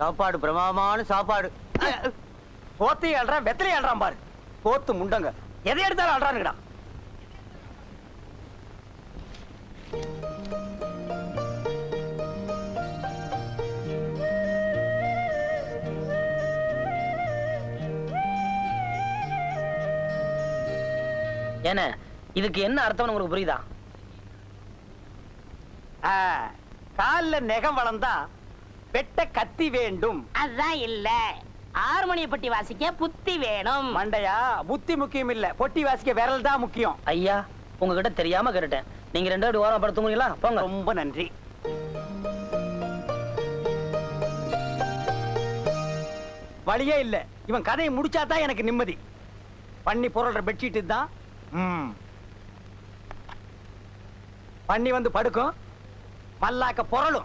சாப்பாடு பிரமாதமான சாப்பாடு. போத்தையும் அல்றான் வெத்தலையும் அல்றான் பாரு. போத்து முண்டங்க. எதை எடுத்தாலும் அல்றானுங்கடா ஏன இதுக்கு என்ன அர்த்தம் உங்களுக்கு புரியுதா? காலில் கால்ல நெகம் வளர்ந்தா வெட்ட கத்தி வேண்டும். அதான் இல்ல. ஆறுமணிய பட்டி வாசிக்க புத்தி வேணும். மண்டையா? புத்தி முக்கியம் இல்ல. பொட்டி வாசிக்க விரல் தான் முக்கியம். ஐயா உங்ககிட்ட தெரியாம கேட்டுட்டேன். நீங்க ரெண்டு பேரும் ஓரம் தூங்குறீங்களா? போங்க. ரொம்ப நன்றி. வழியே இல்ல. இவன் கதையை முடிச்சாதான் எனக்கு நிம்மதி. பண்ணி புரள்ற பெட்ஷீட் தான் ம். பண்ணி வந்து படுக்கும். மல்லாக்க புரளும்.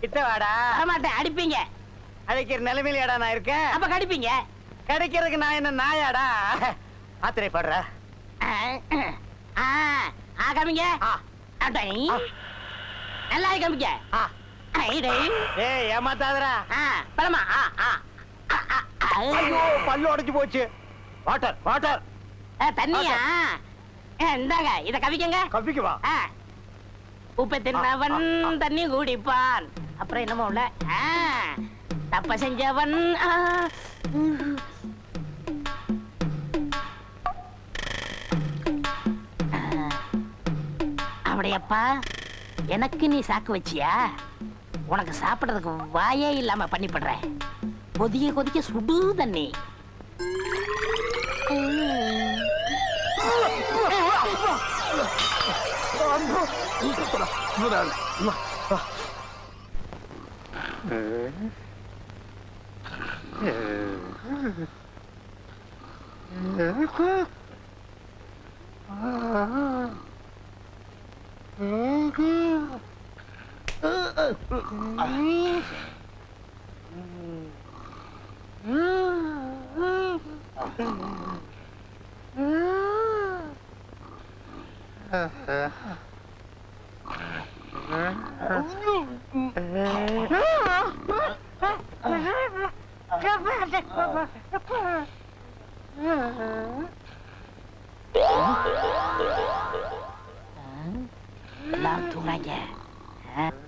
கிட்ட வாடா வரமாட்டேன் அடிப்பீங்க அழைக்கிற நிலைமையிலடா நான் இருக்கேன்? அப்ப கடிப்பீங்க. கிடைக்கிறதுக்கு நான் என்ன நாயாடா? ஆத்திரைப்படுற ஆ, ஆ, ஆ, காமிங்க. நல்லா காமிங்க. ஏய் ஆ, ஆ. ஐயோ பல்லு உடைஞ்சு போச்சு. Water water. தண்ணியா? இந்தாங்க இத கவிக்கங்க. கப்பிக்கு வா ஆ. உப்பை தின்னவன். தண்ணி குடிப்பான். அப்புறம் என்னமோ உள்ள? தப்ப செஞ்சவன். அப்படியப்பா எனக்கு நீ சாக்கு வச்சியா? உனக்கு சாப்பிடுறதுக்கு வாயே இல்லாம பண்ணி படுறேன் கொதிக்க கொதிக்க சுடு தண்ணி. 안녕 이겼더라 누나 누나 아. எல்லாரும் தூங்குறாங்க ஆ. ம்?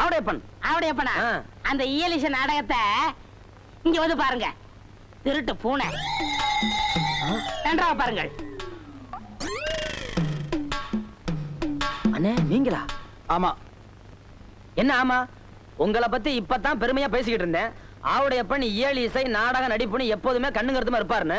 ஆவுடையப்பன் அவடையப்பனா ஆ. அந்த இயலிச நாடகத்தை இங்க வந்து பாருங்க. திருட்டு பூனை. நன்றாக பாருங்கள். அண்ணே நீங்களா? ஆமா. என்ன ஆமா? உங்களை பத்தி இப்பதான் பெருமையா பேசிக்கிட்டு இருந்தேன். ஆவுடையப்பன் இயல் இசை நாடக நடிப்புன்னு எப்போதுமே கண்ணும் கருத்துமா இருப்பாருன்னு.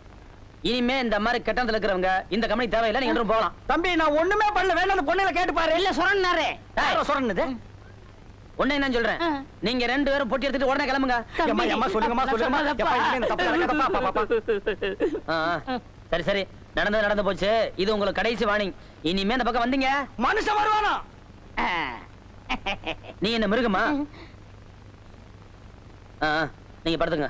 இனிமே இந்த மாதிரி கட்டணத்துல இருக்கிறவங்க இந்த கம்பெனி தேவையில்லை நீங்க போகலாம். தம்பி நான் ஒண்ணுமே பண்ணல. வேணும் அந்த பொண்ணுல கேட்டு பாரு. இல்ல சொன்னாரு யாரோ சொல்றது ஒண்ணு என்ன சொல்றேன். நீங்க ரெண்டு பேரும் பொட்டி எடுத்துட்டு உடனே கிளம்புங்க. சரி சரி. நடந்தது நடந்து போச்சு. இது உங்களுக்கு கடைசி வார்னிங் இனிமே இந்த பக்கம் வந்தீங்க. மனுஷன் வருவானா? நீ என்ன மிருகமா. நீங்க படுத்துங்க.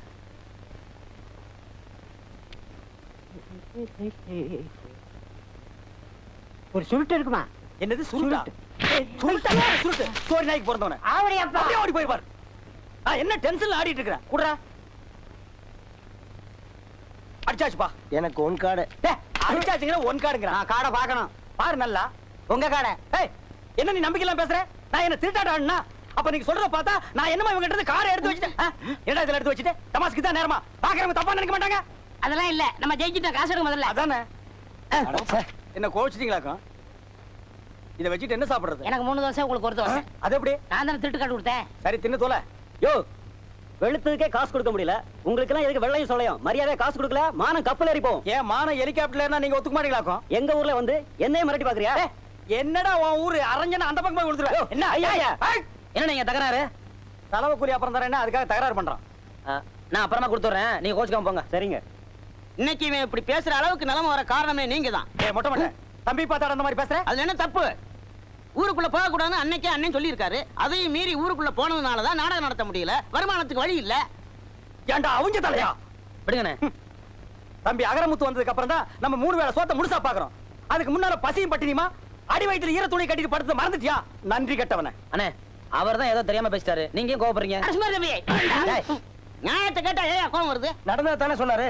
ஒரு சுருட்டு இருக்குமா? என்னது சுருட்டா? ஏய், சுருட்டா? சுருட்டு. சோரி நாய்க்கு பிறந்தவன. ஆவடியப்பா. அப்படியே ஓடி போயிருப்பார் ஆ என்ன டென்ஷன்ல ஆடிட்டு இருக்கிறேன் குடுறா. அடிச்சாச்சுப்பா எனக்கு ஒன் கார்டு டேய் அடிச்சாச்சுங்கிற ஒன் கார்டுங்கிறான் காடை பார்க்கணும். பாரு நல்லா. உங்க காடை. ஏய் என்ன நீ நம்பிக்கையில பேசுற? நான் என்ன திருட்டாட்ட ஆடுனா? அப்ப நீங்க சொல்றத பார்த்தா நான் என்னமா இவங்க கிட்ட காரை எடுத்து வச்சுட்டேன். ஆ? என்னடா இதுல எடுத்து வச்சுட்டு? தமாஸ்க்கு தான் நேரமா. பாக்குறவங்க தப்பா நினைக்க மாட்டாங்க. அதெல்லாம் இல்ல. நம்ம ஜெயிச்சிட்டோம். காசு எடுக்க முதல்ல. அதானே? என்ன கோவிச்சிட்டீங்களாக்கும் இத வச்சுட்டு என்ன சாப்பிடுறது? எனக்கு மூணு தோசை உங்களுக்கு ஒரு தோசை. அது எப்படி? நான் தானே திருட்டு காட்டு கொடுத்தேன். சரி தின்னு தோல. யோ வெளுத்ததுக்கே காசு கொடுக்க முடியல. உங்களுக்கு எல்லாம் எதுக்கு வெள்ளையும் சொல்லையும் மரியாதை காசு கொடுக்கல மானம் கப்பல் ஏறி போகும். ஏன் மான ஹெலிகாப்டர்ல நீங்க ஒத்துக்க மாட்டீங்களாக்கும் எங்க ஊர்ல வந்து என்னைய மிரட்டி பாக்குறியா? என்னடா உன் ஊரு? அரஞ்சனா அந்த பக்கம் போய் கொடுத்துருவேன் என்ன? ஐயா ஐயா. என்ன நீங்க தகராறு? செலவு கூலி அப்புறம் தரேன்னா அதுக்காக தகராறு பண்றான். ஆ, நான் அப்புறமா கொடுத்துறேன் நீங்க கோச்சுக்காம போங்க. சரிங்க. இன்னைக்கு இவன் இப்படி பேசுற அளவுக்கு நிலைமை வர காரணமே நீங்க தான் ஏ மொட்டை மொட்டை தம்பி பார்த்தா அந்த மாதிரி பேசுற? அதுல என்ன தப்பு? ஊருக்குள்ள போக கூடாதுன்னு அன்னைக்கே அண்ணன் சொல்லியிருக்காரு. அதையும் மீறி ஊருக்குள்ள போனதுனால தான் நாடகம் நடத்த முடியல. வருமானத்துக்கு வழி இல்ல. ஏன்டா அவுஞ்ச தலையா? விடுங்கண்ணே. தம்பி அகரமுத்து வந்ததுக்கு அப்புறம் தான் நம்ம மூணு வேளை சோத்த முழுசா பாக்குறோம். அதுக்கு முன்னால பசியும் பட்டினியுமா? அடி வயித்துல ஈர துணி கட்டிட்டு படுத்து மறந்துட்டியா? நன்றி கெட்டவன. அண்ணே அவர் தான் ஏதோ தெரியாம பேசிட்டாரு. நீங்க ஏன் கோவப்படுறீங்க? நியாயத்தை கேட்டா ஏன் கோவம் வருது? நடந்தது தானே சொன்னாரு?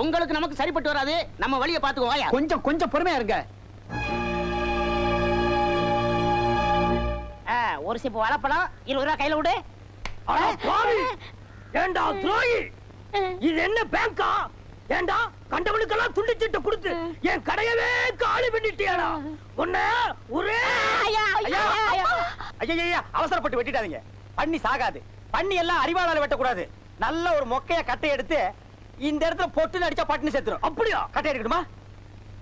உங்களுக்கு நமக்கு சரிப்பட்டு வராது. நம்ம வழியை வாயா. கொஞ்சம் கொஞ்சம் பொறுமையா இருங்க. ஒரு சிப்பு வாழைப்பழம் இருபது ரூபா கையில விடு! ஏண்டா துரோகி? இது என்ன பேங்கா? ஏண்டா கண்டவனுக்கெல்லாம் துண்டு சீட்டை கொடுத்து என் கடையவே காலி பண்ணிட்டியாடா. உன்ன ஒரே. ஐயா அவசரப்பட்டு வெட்டிடாதீங்க. பண்ணி சாகாது. பண்ணி எல்லாம் அறிவாளால வெட்டக்கூடாது. நல்ல ஒரு மொக்கைய கட்டை எடுத்து இந்த இடத்துல பொட்டு அடிச்சா பட்டுன்னு செத்துரும் அப்படியா? கட்டை எடுக்கணுமா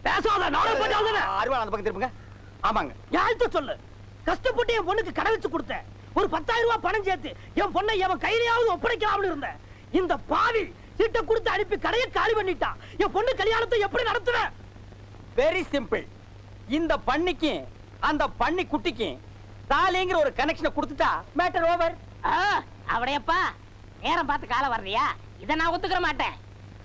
பேசாத நானும் பண்ணாத அறிவாள் அந்த பக்கம் திருப்புங்க. ஆமாங்க. யார்கிட்ட சொல்லு? கஷ்டப்பட்டு என் பொண்ணுக்கு கடை வச்சு கொடுத்தேன். ஒரு பத்தாயிரம் ரூபாய் பணம் சேர்த்து என் பொண்ணை எவன் கையிலையாவது ஒப்படைக்கலாம்னு இருந்தேன். இந்த பாவி சீட்டை கொடுத்து அனுப்பி கடையை காலி பண்ணிட்டான். என் பொண்ணு கல்யாணத்தை எப்படி நடத்துவேன்? வெரி சிம்பிள் இந்த பண்ணிக்கு அந்த பண்ணி குட்டிக்கு தாலிங்கிற ஒரு கனெக்ஷனை கொடுத்துட்டா மேட்டர் ஓவர் ஆ, அவடையப்பா. நேரம் பார்த்து காலம் வர்றியா இதை நான் ஒத்துக்கிற மாட்டேன்.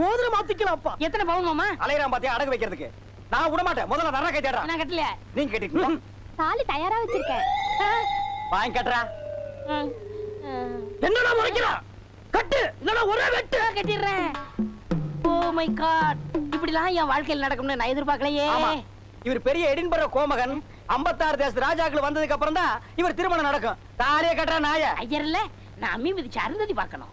மோதிரம் மாத்திக்கலாம்ப்பா. எத்தனை பவுன் மாமா? அலையறான் பாத்தியா அடகு வைக்கிறதுக்கு. நான் விட மாட்டேன். முதல்ல நர கை தேடுறான் நான் கட்டல நீங்க கேட்டீங்க தாலி தயாரா வச்சிருக்கேன் வாங்கி கட்டுறா. என்னடா முறைக்கிறா? கட்டு. இல்லனா ஒரே வெட்டு. கட்டிடுறேன். ஓ மை காட் இப்படிலாம் என் வாழ்க்கையில் நடக்கும்னு நான் எதிர்பார்க்கலையே. ஆமா. இவர் பெரிய எடின்பர கோமகன். 56 தேச ராஜாக்கள் வந்ததுக்கு அப்புறம் தான் இவர் திருமணம் நடக்கும். தாலிய கட்டுறா நாய. ஐயர்ல நான் அம்மி மிதிச்சு அருந்ததி பார்க்கணும்.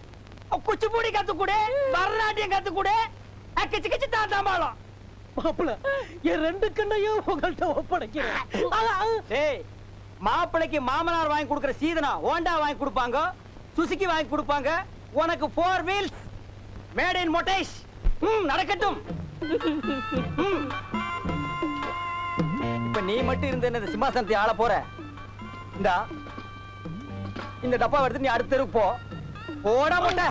குச்சிப்பூடி கத்துக்குடு. பரதநாட்டியம் கத்துக்குடு. கிச்சு கிச்சு தான் தாம்பாளம் மாப்பிள என் ரெண்டு கண்ணையும் உங்கள்கிட்ட ஒப்படைக்கிறேன். மாப்பிளைக்கு மாமனார் வாங்கி கொடுக்கிற சீதனா ஹோண்டா வாங்கி கொடுப்பாங்க சுசுகி வாங்கி கொடுப்பாங்க உனக்கு ஃபோர் வீல்ஸ் மேட் இன் மொட்டேஷ் ம் நடக்கட்டும். இப்ப நீ மட்டும் இருந்த இந்த சிம்மாசனத்தை ஆள போற? இந்தா இந்த டப்பா எடுத்து நீ அடுத்த தெருவுக்கு போ. போடா மொட்டை